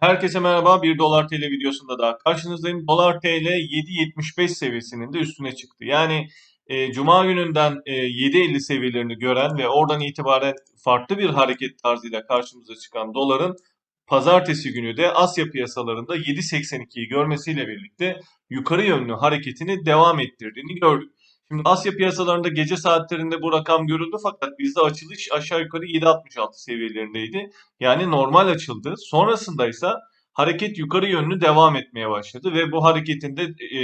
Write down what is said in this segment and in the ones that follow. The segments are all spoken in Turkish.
Herkese merhaba. 1 dolar TL videosunda daha karşınızdayım. Dolar TL 7.75 seviyesinin de üstüne çıktı. Yani e, Cuma gününden e, 7.50 seviyelerini gören ve oradan itibaren farklı bir hareket tarzıyla karşımıza çıkan doların pazartesi günü de Asya piyasalarında 7.82'yi görmesiyle birlikte yukarı yönlü hareketini devam ettirdiğini gördük. Şimdi Asya piyasalarında gece saatlerinde bu rakam görüldü fakat bizde açılış aşağı yukarı 7.66 seviyelerindeydi. Yani normal açıldı. Sonrasında ise hareket yukarı yönlü devam etmeye başladı ve bu hareketin de e,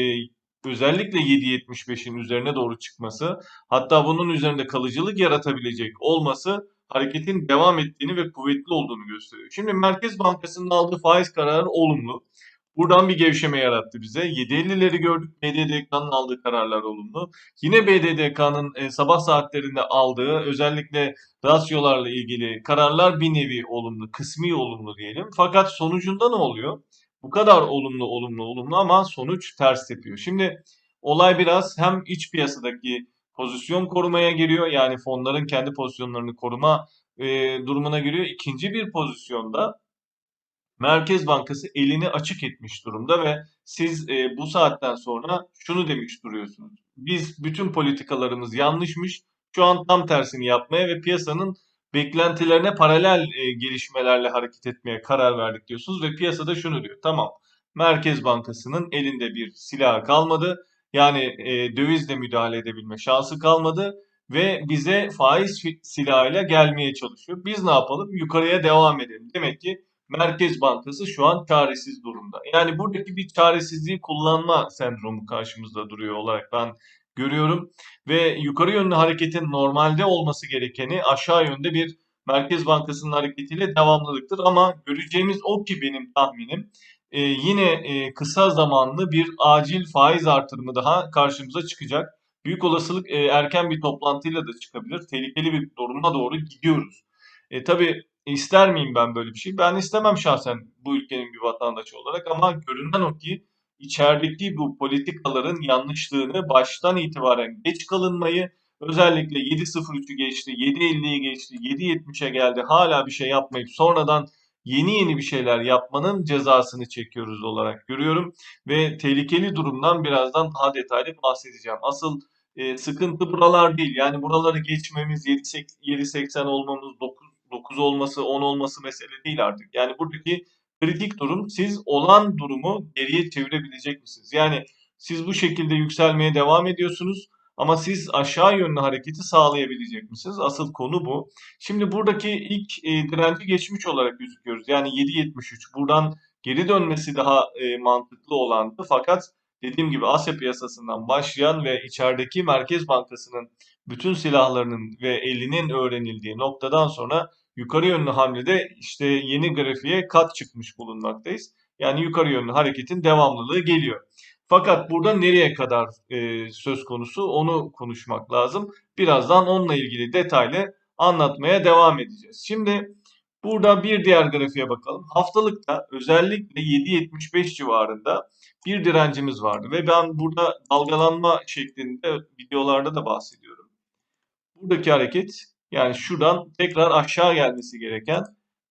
özellikle 7.75'in üzerine doğru çıkması hatta bunun üzerinde kalıcılık yaratabilecek olması hareketin devam ettiğini ve kuvvetli olduğunu gösteriyor. Şimdi Merkez Bankası'nın aldığı faiz kararı olumlu. Buradan bir gevşeme yarattı bize. 7.50'leri gördük. BDDK'nın aldığı kararlar olumlu. Yine BDDK'nın e, sabah saatlerinde aldığı özellikle rasyolarla ilgili kararlar bir nevi olumlu, kısmi olumlu diyelim. Fakat sonucunda ne oluyor? Bu kadar olumlu, olumlu, olumlu ama sonuç ters tepiyor. Şimdi olay biraz hem iç piyasadaki pozisyon korumaya giriyor. Yani fonların kendi pozisyonlarını koruma e, durumuna giriyor. İkinci bir pozisyonda Merkez Bankası elini açık etmiş durumda ve siz e, bu saatten sonra şunu demiş duruyorsunuz. Biz bütün politikalarımız yanlışmış. Şu an tam tersini yapmaya ve piyasanın beklentilerine paralel e, gelişmelerle hareket etmeye karar verdik diyorsunuz ve piyasada şunu diyor. Tamam. Merkez Bankası'nın elinde bir silah kalmadı. Yani e, dövizle müdahale edebilme şansı kalmadı ve bize faiz silahıyla gelmeye çalışıyor. Biz ne yapalım? Yukarıya devam edelim. Demek ki Merkez Bankası şu an çaresiz durumda. Yani buradaki bir çaresizliği kullanma sendromu karşımızda duruyor olarak ben görüyorum. Ve yukarı yönlü hareketin normalde olması gerekeni aşağı yönde bir Merkez Bankası'nın hareketiyle devamlılıktır. Ama göreceğimiz o ki benim tahminim e, yine e, kısa zamanlı bir acil faiz artırımı daha karşımıza çıkacak. Büyük olasılık e, erken bir toplantıyla da çıkabilir. Tehlikeli bir duruma doğru gidiyoruz. E, tabii İster miyim ben böyle bir şey? Ben istemem şahsen bu ülkenin bir vatandaşı olarak ama görünen o ki içerideki bu politikaların yanlışlığını baştan itibaren geç kalınmayı özellikle 7.03'ü geçti, 7.50'yi geçti, 7.70'e geldi hala bir şey yapmayıp sonradan yeni yeni bir şeyler yapmanın cezasını çekiyoruz olarak görüyorum. Ve tehlikeli durumdan birazdan daha detaylı bahsedeceğim. Asıl e, sıkıntı buralar değil. Yani buraları geçmemiz, 7.80 olmamız, 9 9 olması 10 olması mesele değil artık. Yani buradaki kritik durum siz olan durumu geriye çevirebilecek misiniz? Yani siz bu şekilde yükselmeye devam ediyorsunuz ama siz aşağı yönlü hareketi sağlayabilecek misiniz? Asıl konu bu. Şimdi buradaki ilk e, direnci geçmiş olarak gözüküyoruz. Yani 7.73 buradan geri dönmesi daha e, mantıklı olandı. Fakat dediğim gibi Asya piyasasından başlayan ve içerideki Merkez Bankası'nın bütün silahlarının ve elinin öğrenildiği noktadan sonra yukarı yönlü hamlede işte yeni grafiğe kat çıkmış bulunmaktayız. Yani yukarı yönlü hareketin devamlılığı geliyor. Fakat burada nereye kadar e, söz konusu onu konuşmak lazım. Birazdan onunla ilgili detaylı anlatmaya devam edeceğiz. Şimdi burada bir diğer grafiğe bakalım. Haftalıkta özellikle 7.75 civarında bir direncimiz vardı ve ben burada dalgalanma şeklinde videolarda da bahsediyorum. Buradaki hareket yani şuradan tekrar aşağı gelmesi gereken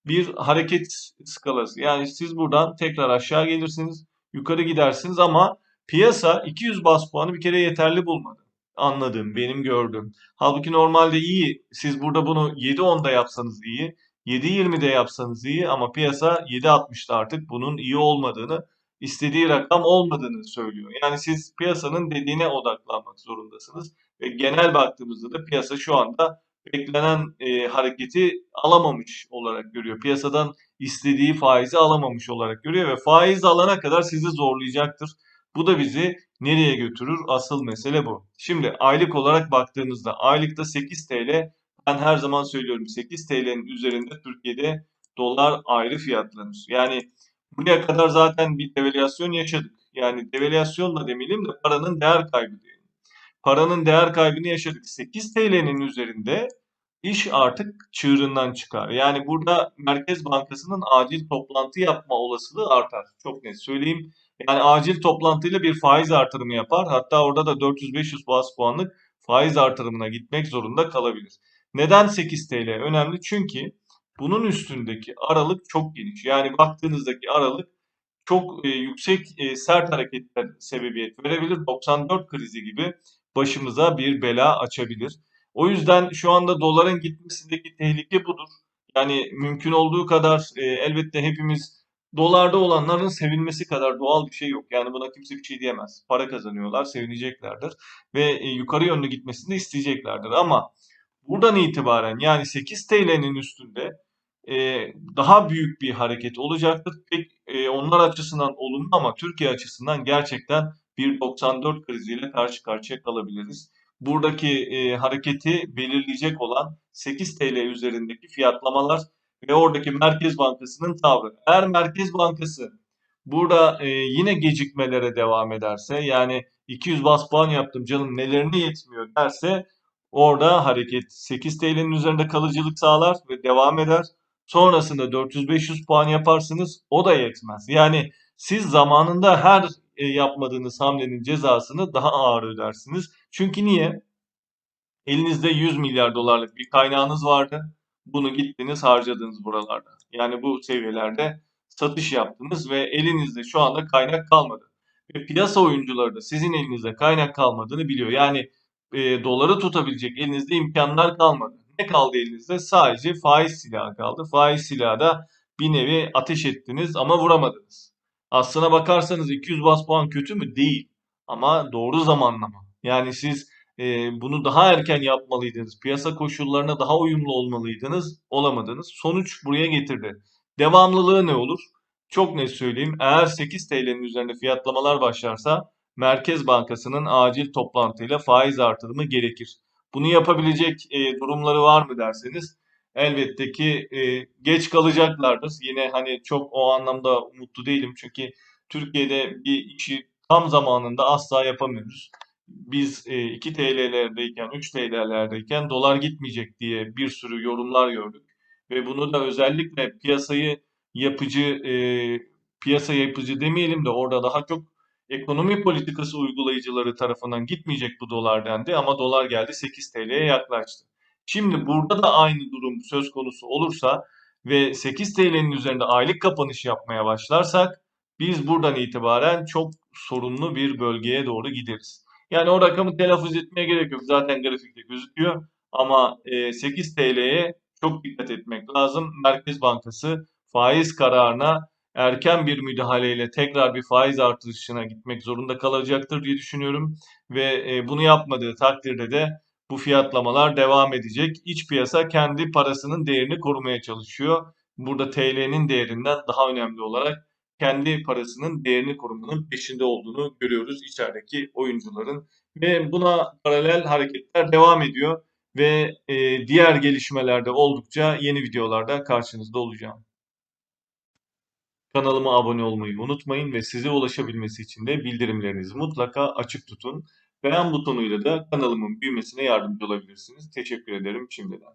bir hareket skalası. Yani siz buradan tekrar aşağı gelirsiniz, yukarı gidersiniz ama piyasa 200 bas puanı bir kere yeterli bulmadı. Anladığım, benim gördüğüm. Halbuki normalde iyi. Siz burada bunu 7.10'da yapsanız iyi. 7.20'de yapsanız iyi ama piyasa 7.60'da artık bunun iyi olmadığını, istediği rakam olmadığını söylüyor. Yani siz piyasanın dediğine odaklanmak zorundasınız. Ve genel baktığımızda da piyasa şu anda beklenen e, hareketi alamamış olarak görüyor. Piyasadan istediği faizi alamamış olarak görüyor ve faiz alana kadar sizi zorlayacaktır. Bu da bizi nereye götürür? Asıl mesele bu. Şimdi aylık olarak baktığımızda aylıkta 8 TL ben her zaman söylüyorum 8 TL'nin üzerinde Türkiye'de dolar ayrı fiyatlanır. Yani buraya kadar zaten bir devalüasyon yaşadık. Yani devalüasyon da demeyelim de paranın değer kaybı diyelim paranın değer kaybını yaşadık. 8 TL'nin üzerinde iş artık çığırından çıkar. Yani burada Merkez Bankası'nın acil toplantı yapma olasılığı artar. Çok net söyleyeyim. Yani acil toplantıyla bir faiz artırımı yapar. Hatta orada da 400-500 bas puanlık faiz artırımına gitmek zorunda kalabilir. Neden 8 TL önemli? Çünkü Bunun üstündeki aralık çok geniş. Yani baktığınızdaki aralık çok e, yüksek e, sert hareketler sebebiyet verebilir. 94 krizi gibi başımıza bir bela açabilir. O yüzden şu anda doların gitmesindeki tehlike budur. Yani mümkün olduğu kadar e, elbette hepimiz dolarda olanların sevinmesi kadar doğal bir şey yok. Yani buna kimse bir şey diyemez. Para kazanıyorlar, sevineceklerdir ve e, yukarı yönlü gitmesini de isteyeceklerdir. Ama buradan itibaren yani 8 TL'nin üstünde e, daha büyük bir hareket olacaktır. Pek e, onlar açısından olumlu ama Türkiye açısından gerçekten bir 94 kriziyle karşı karşıya kalabiliriz. Buradaki e, hareketi belirleyecek olan 8 TL üzerindeki fiyatlamalar ve oradaki Merkez Bankası'nın tavrı. Eğer Merkez Bankası burada e, yine gecikmelere devam ederse yani 200 bas puan yaptım canım nelerine yetmiyor derse orada hareket 8 TL'nin üzerinde kalıcılık sağlar ve devam eder. Sonrasında 400-500 puan yaparsınız o da yetmez. Yani siz zamanında her e, yapmadığınız hamlenin cezasını daha ağır ödersiniz. Çünkü niye? Elinizde 100 milyar dolarlık bir kaynağınız vardı. Bunu gittiniz harcadınız buralarda. Yani bu seviyelerde satış yaptınız ve elinizde şu anda kaynak kalmadı. Ve piyasa oyuncuları da sizin elinizde kaynak kalmadığını biliyor. Yani e, doları tutabilecek elinizde imkanlar kalmadı. Ne kaldı elinizde? Sadece faiz silahı kaldı. Faiz silahı da bir nevi ateş ettiniz ama vuramadınız. Aslına bakarsanız 200 bas puan kötü mü? Değil. Ama doğru zamanlama. Yani siz e, bunu daha erken yapmalıydınız. Piyasa koşullarına daha uyumlu olmalıydınız. Olamadınız. Sonuç buraya getirdi. Devamlılığı ne olur? Çok net söyleyeyim. Eğer 8 TL'nin üzerinde fiyatlamalar başlarsa Merkez Bankası'nın acil toplantıyla faiz artırımı gerekir. Bunu yapabilecek e, durumları var mı derseniz elbette ki e, geç kalacaklardır. Yine hani çok o anlamda umutlu değilim çünkü Türkiye'de bir işi tam zamanında asla yapamıyoruz. Biz e, 2 TL'lerdeyken, 3 TL'lerdeyken dolar gitmeyecek diye bir sürü yorumlar gördük. Ve bunu da özellikle piyasayı yapıcı, e, piyasa yapıcı demeyelim de orada daha çok ekonomi politikası uygulayıcıları tarafından gitmeyecek bu dolar dendi ama dolar geldi 8 TL'ye yaklaştı. Şimdi burada da aynı durum söz konusu olursa ve 8 TL'nin üzerinde aylık kapanış yapmaya başlarsak biz buradan itibaren çok sorunlu bir bölgeye doğru gideriz. Yani o rakamı telaffuz etmeye gerek yok. Zaten grafikte gözüküyor. Ama e, 8 TL'ye çok dikkat etmek lazım. Merkez Bankası faiz kararına erken bir müdahaleyle tekrar bir faiz artışına gitmek zorunda kalacaktır diye düşünüyorum. Ve e, bunu yapmadığı takdirde de bu fiyatlamalar devam edecek. İç piyasa kendi parasının değerini korumaya çalışıyor. Burada TL'nin değerinden daha önemli olarak kendi parasının değerini korumanın peşinde olduğunu görüyoruz içerideki oyuncuların. Ve buna paralel hareketler devam ediyor ve e, diğer gelişmelerde oldukça yeni videolarda karşınızda olacağım. Kanalıma abone olmayı unutmayın ve size ulaşabilmesi için de bildirimlerinizi mutlaka açık tutun. Beğen butonuyla da kanalımın büyümesine yardımcı olabilirsiniz. Teşekkür ederim şimdiden.